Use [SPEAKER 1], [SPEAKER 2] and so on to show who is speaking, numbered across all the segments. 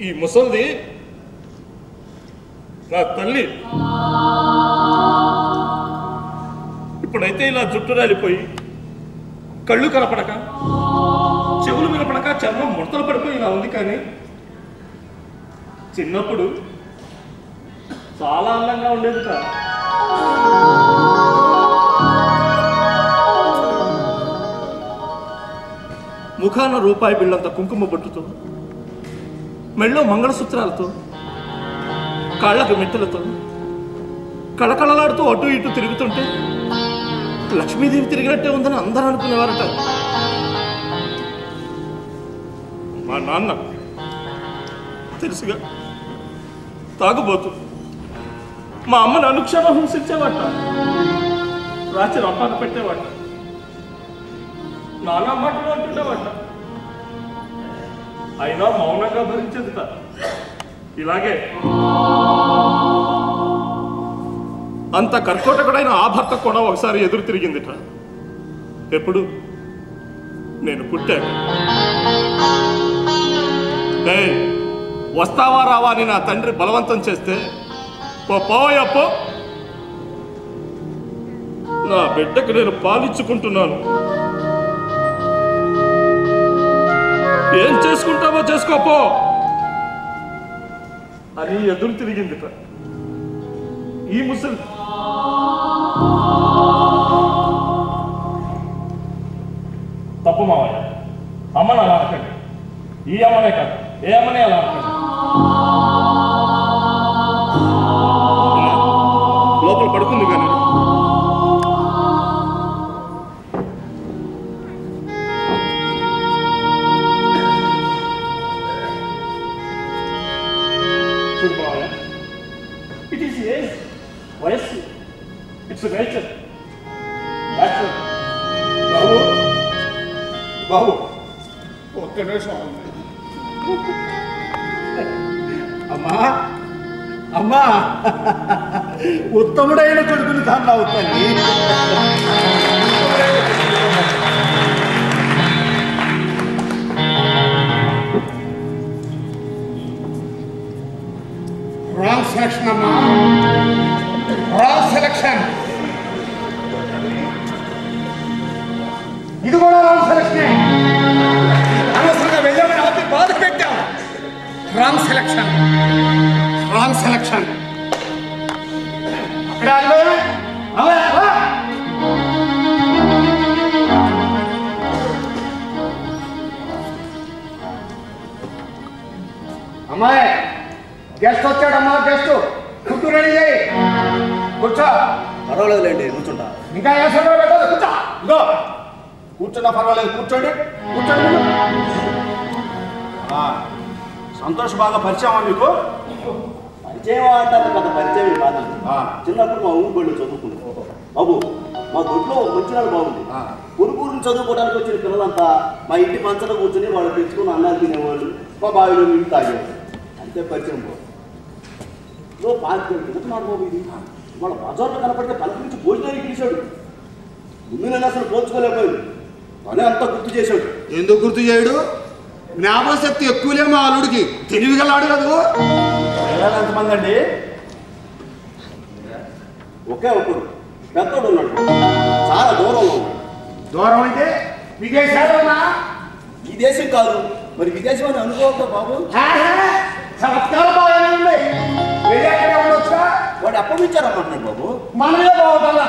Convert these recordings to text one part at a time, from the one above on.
[SPEAKER 1] ఈ ముసల్ది నా తల్లి. ఇప్పుడైతే ఇలా జుట్టు రాలిపోయి కళ్ళు కనపడక చెవులు వినపడక చర్మం ముడతలు పడిపోయి ఇలా ఉంది కానీ చిన్నప్పుడు చాలా అందంగా ఉండేది ముఖాన రూపాయి బిళ్ళంత కుంకుమ బొట్టుతో మెళ్ళో మంగళసూత్రాలతో కాళ్ళకు మెట్టలతో కళకళలాడుతూ అటు ఇటు తిరుగుతుంటే లక్ష్మీదేవి తిరిగినట్టే ఉందని అందరూ అనుకునేవారట. మా నాన్న తెలుసుగా తాగుబోతు. మా అమ్మని అనుక్షణం హింసించేవాట రాత్రి రంపాన పెట్టేవాట. నానా మాటలు అంటుండేవాట. అయినా మౌనంగా భరించేది ఇలాగే. అంత కర్కోటకుడైన ఆ భర్త కూడా ఒకసారి ఎదురు తిరిగిందిట. ఎప్పుడు? నేను పుట్టాక వస్తావా రావా అని నా తండ్రి బలవంతం చేస్తే పో పోవయ్యా పో. నా బిడ్డకు నేను పాలిచ్చుకుంటున్నాను. ఏం చేసుకుంటావో చేసుకోపో. అని ఎదురు తిరిగిందిట. ఈ ముసలి. తప్పు మావయ్య. అమ్మ నా అనకండి. ఈ అమ్మనే ఇట్ ఈస్ ఏజ్ వయస్సు ఇట్స్ నేచర్ న్యాచురల్
[SPEAKER 2] బాబు బాబు ఒక్క నిమిషం అమ్మా అమ్మా ఉత్తముడైన కొడుకుని కన్నావు తల్లి రాంగ్ సెలక్షన్ అమ్మా రాంగ్ సెలక్షన్ ఇది కూడా రాంగ్ సెలక్షన్ అనవసరంగా వెళ్ళామని ఆపి బాధ పెట్టాం రాంగ్ సెలక్షన్ రాంగ్ సెలక్షన్ అక్కడ అల్లు, అలా, అలా. అమ్మాయి గెస్ట్ వచ్చాడమ్మా గెస్ట్ ఫుడ్ రెడీ చేయి కూర్చో.
[SPEAKER 3] పర్వాలేదులేండి కూర్చుంటా.
[SPEAKER 2] ఇంకా పెట్టదు కూర్చో. కూర్చున్నా పర్వాలేదు కూర్చోండి. కూర్చోండి. సంతోష్ బాగా పరిచయమా మీకు?
[SPEAKER 3] పరిచయం అంటారు పెద్ద పరిచయం కాదండి
[SPEAKER 2] ఆ.
[SPEAKER 3] చిన్నప్పుడు మా ఊరు బళ్ళు చదువుకున్నాం. బాబు మా దొడ్లో మంచినాడు బాగుంది.
[SPEAKER 2] ఆ.
[SPEAKER 3] కొనుగోలు చదువుకోవడానికి వచ్చిన పిల్లలంతా మా ఇంటి పంచలో కూర్చొని వాళ్ళు తెచ్చుకుని అన్నాలు తినేవాళ్ళు. మా బావిలో నీళ్ళు తాగేవాళ్ళు. అంతే పరిచయం బాబు. లో పాతికేళ్ళు తిరుగుతున్నాడు బాబు ఇది? వాళ్ళ బజార్లో కనపడితే పలకరించి భోజనానికి పిలిచాడు. ముందు నేను అసలు పోల్చుకోలేకపోయింది తనే అంతా గుర్తు చేశాడు.
[SPEAKER 2] ఎందుకు గుర్తు చేయడు? జ్ఞాపశక్తి ఎక్కువలే మా అల్లుడికి. తెలివిగలాడు కదా
[SPEAKER 3] ఎంతమంది అండి? ఒకే ఒకడు. పెద్దోడు ఉన్నాడు. చాలా దూరంలో
[SPEAKER 2] దూరం అంటే విదేశాలన్నా
[SPEAKER 3] ఈ దేశం కాదు. మరి విదేశం అని అనుకోవద్దా బాబు?
[SPEAKER 2] చమత్కారం బాగానే ఉంది. వెళ్ళి అక్కడే ఉండొచ్చుగా.
[SPEAKER 3] వాడు అప్పగించారమ్మంటున్నాడు బాబు.
[SPEAKER 2] మనమే బాగుంటుందా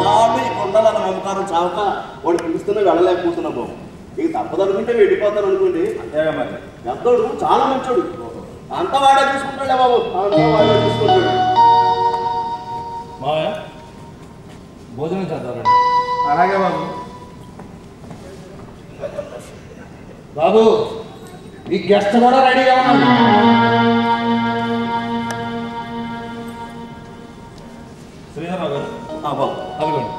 [SPEAKER 3] నాడు ఈ కొండలన్న మమకారం చావక వాడు పిలుస్తున్నా వెళ్ళలేకపోతున్నా బాబు. ఇక తప్పదనుకుంటే వెళ్ళిపోతాను అనుకోండి. అంతేగా మరి. పెద్దోడు చాలా మంచోడు. అంతా వాడే చూసుకుంటాడే బాబు. అంతా వాడే చూసుకుంటాడు.
[SPEAKER 1] మావయ్య భోజనం చేద్దారండి
[SPEAKER 2] అలాగే బాబు.
[SPEAKER 1] బాబు
[SPEAKER 2] ఈ గెస్ట్ కూడా రెడీగా ఉన్నాడు.
[SPEAKER 3] బాబు
[SPEAKER 1] అదిగోండి.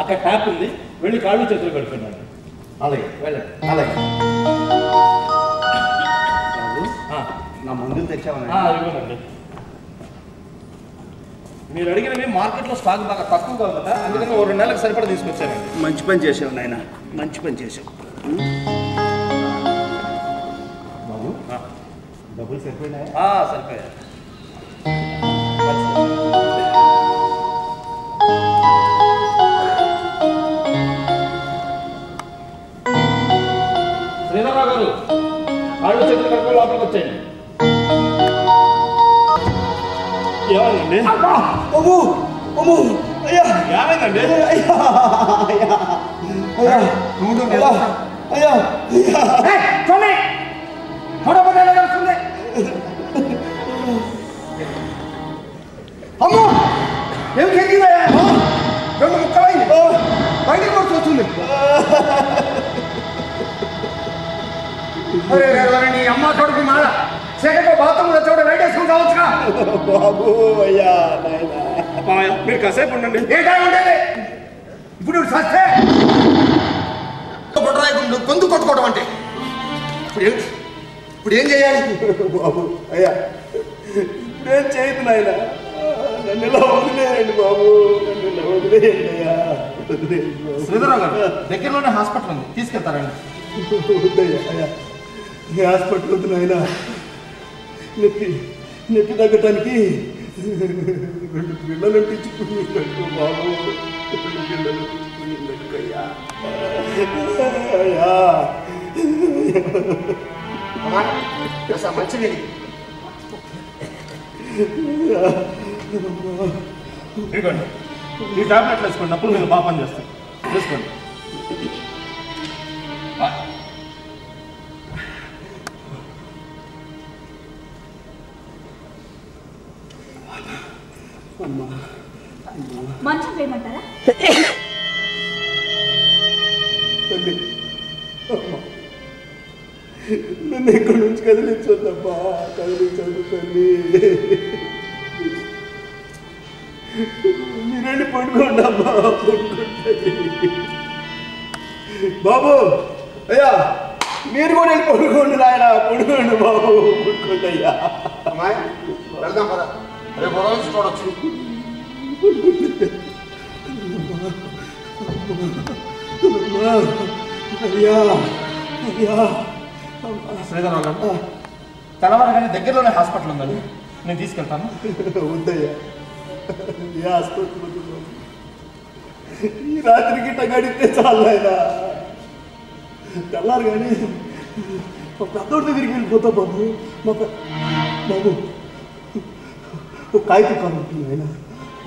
[SPEAKER 1] అక్కడ ట్యాప్ ఉంది. వెళ్ళి కాళ్ళు చేతులు కడుక్కున్నాడు.
[SPEAKER 2] అలాగే.
[SPEAKER 1] వెళ్ళండి.
[SPEAKER 2] అలాగే.
[SPEAKER 3] బాబు నా మందులు
[SPEAKER 1] ఇదిగోనండి మీరు అడిగినవి మార్కెట్లో స్టాక్ బాగా తక్కువగా ఉందట. అందుకని ఓ రెండు నెలలకు సరిపడా తీసుకొచ్చానండి
[SPEAKER 3] మంచి పని చేసావు నాయన. మంచి పని చేసావు
[SPEAKER 1] బాబు డబ్బులు
[SPEAKER 2] సరిపోయినాయి?
[SPEAKER 1] ఆ, ఏమైందండి
[SPEAKER 3] అమ్మో అమ్మో అయ్యా
[SPEAKER 1] ఏమైందండి
[SPEAKER 3] అయ్యా అయ్యా అయ్యా అయ్యా అయ్యా
[SPEAKER 2] చూడండి
[SPEAKER 3] బాబు అయ్యా నాయనా.
[SPEAKER 1] మామయ్య మీరు కాసేపు ఉండండి.
[SPEAKER 2] ఇప్పుడు సస్తే గొంతు కొట్టుకోవడం అంటే. ఇప్పుడు ఏం ఇప్పుడు ఏం చేయాలి?
[SPEAKER 3] బాబు అయ్యా. ఇప్పుడేం చేయదు నాయన. నన్ను ఇలా వదిలేయండి బాబు. నన్ను ఇలా వదిలేయండి అయ్యా.
[SPEAKER 1] శ్రీధరరావు గారు దగ్గరలోనే హాస్పిటల్ ఉంది. తీసుకెళ్తారండి.
[SPEAKER 3] వద్దయ్యా అయ్యా. హాస్పిటల్ వద్దు నాయన. నొప్పి నొప్పి తగ్గటానికి రెండు పిల్లలు తెచ్చుకున్నట్టు బాబు రెండు పిల్లలు
[SPEAKER 2] అసలు మంచిది.
[SPEAKER 1] ఇదిగోండి. ఈ టాబ్లెట్లు వేసుకోండి అప్పుడు మీరు పని చేస్తారు. వేసుకోండి.
[SPEAKER 3] కదిలించొద్దు తల్లి మీరండి పడుకోండి అమ్మా పడుకోండి బాబు అయ్యా మీరు కూడా వెళ్ళి పడుకోండి నాయన పడుకోండి బాబు పడుకోండి అయ్యా.
[SPEAKER 2] వెళ్దాం పద. రేపు ఉదయం చూడొచ్చు.
[SPEAKER 3] అయ్యా అయ్యా
[SPEAKER 1] శ్రీధరరావు గారు తెల్లవారగానే దగ్గరలోనే హాస్పిటల్ ఉందండి. నేను తీసుకెళ్తాను.
[SPEAKER 3] వద్దయ్యా. ఈ హాస్పిటల్ వద్దు బాబు. ఈ రాత్రికి ఇట్ట చాలు ఆయన. తెల్లారు కానీ మా పెద్దోడి దగ్గరికి వెళ్ళిపోతా బాబు. మా బాబు. ఒక కాగితం కానుంటుంది ఆయన.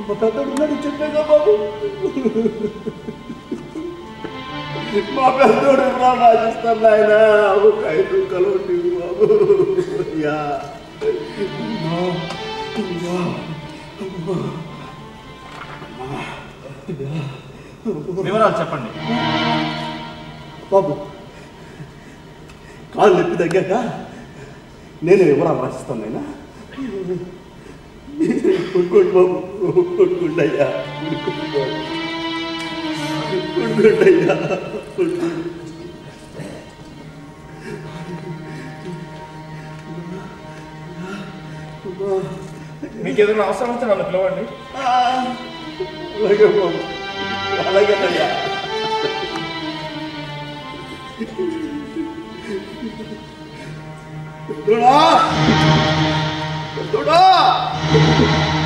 [SPEAKER 3] మా పెద్దోడు ఉన్నాడు చెప్పాగా బాబు. మా పెద్దోడు ఎలా రాసిస్తాను ఆయన? కాగితం కలవండి బాబు. అయ్యా.
[SPEAKER 1] వివరాలు చెప్పండి.
[SPEAKER 3] బాబు కాళ్ళు నొప్పి తగ్గాక నేను వివరాలు రాసిస్తాను ఆయన కొట్టుకోండి బాబు కొట్టుకోండి అయ్యా కొట్టుకోండి బాబు. కొట్టుకోండి అయ్యా కొట్టుకోండి
[SPEAKER 1] మీకు ఏదైనా అవసరం అయితే నన్ను పిలవండి.
[SPEAKER 3] అలాగే బాబు పెద్దోడా! పెద్దోడా!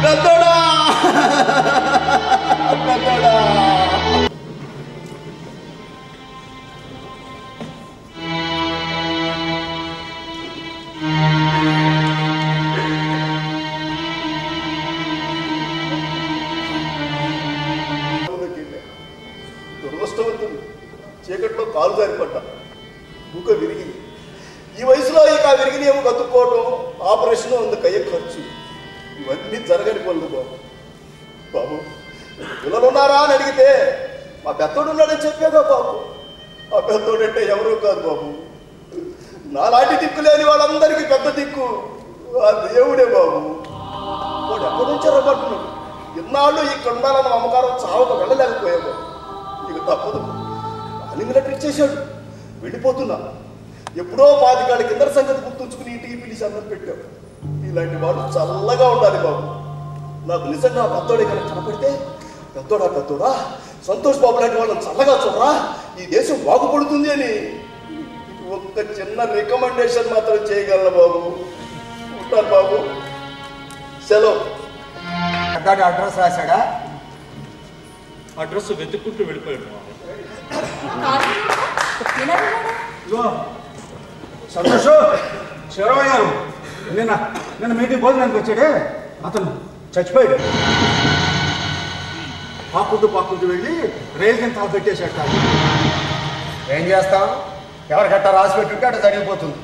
[SPEAKER 3] పెద్దోడా! దురదృష్టవంతుడు చీకట్లో కాలు జారిపడ్డా. ముఖ విరిగింది. ఈ వయసులో ఇక ఆ విరిగినేమో కత్తుకోవటం ఆపరేషన్ ఉంది కయ్య ఖర్చు. ఇవన్నీ జరగని పనులు బాబు. బాబు పిల్లలు ఉన్నారా అని అడిగితే మా పెద్దోడు ఉన్నాడని చెప్పేగా బాబు. ఆ పెద్దోడు అంటే ఎవరూ కాదు బాబు. నాలాంటి దిక్కు లేని వాళ్ళందరికీ పెద్ద దిక్కు. ఆ దేవుడే బాబు. వాడు ఎక్కడి నుంచో రమ్మంటున్నాడు. ఇన్నాళ్ళు ఇక్కడ ఉండాలన్న మమకారం చావక వెళ్ళలేకపోయావు ఇక తప్పదు. అని మిలిటరీ ఇచ్చేశాడు వెళ్ళిపోతున్నా. ఎప్పుడో పాతికాళ్ళ కింద సంగతి గుర్తుంచుకుని ఇంటికి పిలిచి అన్నం పెట్టావు. ఇలాంటి వాడు చల్లగా ఉండాలి బాబు. నాకు నిజంగా ఆ పెద్దోడే కనుక కనపడితే పెద్దోడా పెద్దోడా సంతోష్ బాబు లాంటి వాళ్ళని చల్లగా చూడరా? ఈ దేశం బాగుపడుతుంది అని. ఒక్క చిన్న రికమెండేషన్ మాత్రం చేయగలను బాబు. ఉంటాను బాబు. సెలవు.
[SPEAKER 2] పెద్దాడి అడ్రస్ రాశాడా?
[SPEAKER 1] అడ్రస్ వెతుక్కుంటూ వెళ్ళిపోయాడు
[SPEAKER 2] సంతోష్ గారు. నిన్న నిన్న మీటింగ్ భోజనానికి వచ్చాడే? అతను చచ్చిపోయాడు. పాకుంటూ పాకుంటూ వెళ్ళి రైలు కింద తాళం పెట్టేశాట
[SPEAKER 4] ఏం చేస్తాం ఎవరికట్టా రాసి పెట్టుంటే అట్లా జరిగిపోతుంది.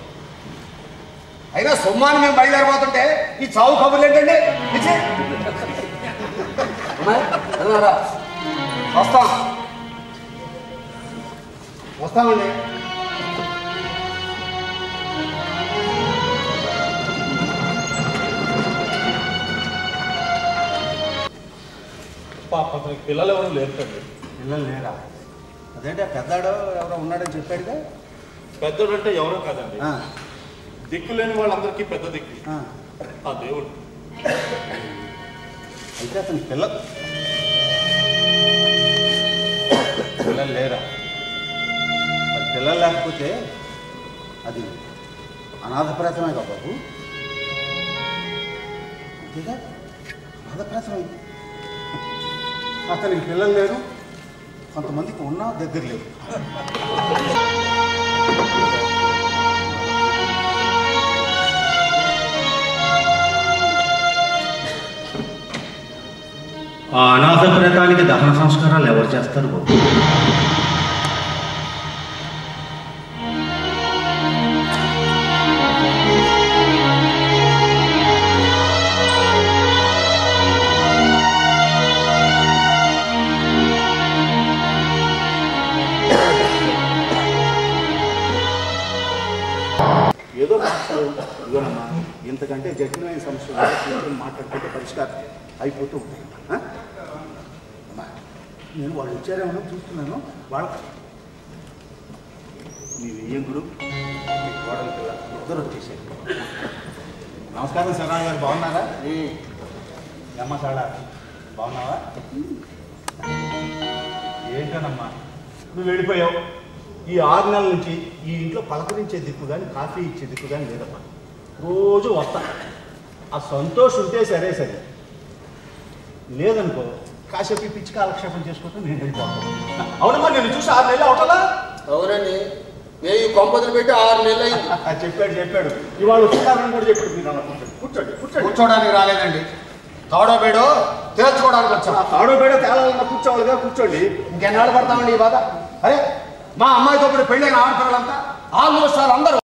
[SPEAKER 4] అయినా సొమ్మాన్ని మేము బయలుదేరిపోతుంటే ఈ చావు కబుర్లు ఏంటండి. వస్తాం. వస్తామండి.
[SPEAKER 1] పాప అతనికి పిల్లలు ఎవరు లేరు తండ్రి
[SPEAKER 2] పిల్లలు లేరా? అదేంటే పెద్దాడు ఎవరో ఉన్నాడని చెప్పాడుగా?
[SPEAKER 1] పెద్దోడు అంటే ఎవరో కాదండి. దిక్కు లేని వాళ్ళందరికీ పెద్ద దిక్కు.
[SPEAKER 2] ఆ.
[SPEAKER 1] ఆ దేవుడు.
[SPEAKER 2] అయితే అతని పిల్ల పిల్లలు లేరా మరి పిల్లలు లేకపోతే అది అనాథప్రేతమే కదా బాబు. అంతేగా? అనాథప్రేతమే అతనికి పిల్లలు లేరు కొంతమందికి ఉన్నా దగ్గర లేరు.
[SPEAKER 5] ఆ అనాథ ప్రేతానికి దహన సంస్కారాలు ఎవరు చేస్తారు బాబు?
[SPEAKER 2] ఏదో ఇదిగోనమ్మా ఇంతకంటే జటిలమైన సమస్యలు మాట్లాడుకుంటే పరిష్కారం అయిపోతూ ఉంటాయి. నేను వాళ్ళు వచ్చారేమో చూస్తున్నాను. వాళ్ళ మీ వియ్యంకుడు మీ కోడలి పిల్ల ఇద్దరు వచ్చేసారు. నమస్కారం శరణాయ గారు బాగున్నారా? అమ్మ సాడా బాగున్నావా? ఏంటోనమ్మా? నువ్వు వెళ్ళిపోయావు. ఈ ఆరు నెలల నుంచి ఈ ఇంట్లో పలకరించే దిక్కు కానీ కాఫీ ఇచ్చే దిక్కు కానీ లేదమ్మా. రోజు వస్తా. ఆ సంతోష్ ఉంటే సరే సరే. లేదనుకో కాసేపు పిచ్చి కాలక్షేపం చేసుకుంటూ నేను వెళ్ళిపోతాను. అవునమ్మా నేను చూసి ఆరు నెలలు అవటలా
[SPEAKER 4] అవునండి. వెయ్యి కొంపతులు పెట్టి ఆరు నెలలు అయింది.
[SPEAKER 2] చెప్పాడు చెప్పాడు. ఇవాళ వస్తున్నారని కూడా చెప్పాడు మీరు అలా కూర్చోండి కూర్చోండి. కూర్చోండి
[SPEAKER 4] కూర్చోడానికి రాలేదండి. తాడో బేడో తేల్చుకోవడానికి వచ్చాం.
[SPEAKER 2] తాడో బేడో తేలాలన్నా కూర్చోవాలిగా కూర్చోండి.
[SPEAKER 4] ఇంకెన్నాళ్ళు పడతామండి ఈ బాధ? అరే మా అమ్మాయితో ఇప్పుడు పెళ్ళైన ఆడపిల్లలంతా ఆల్మోస్ట్ వాళ్ళందరూ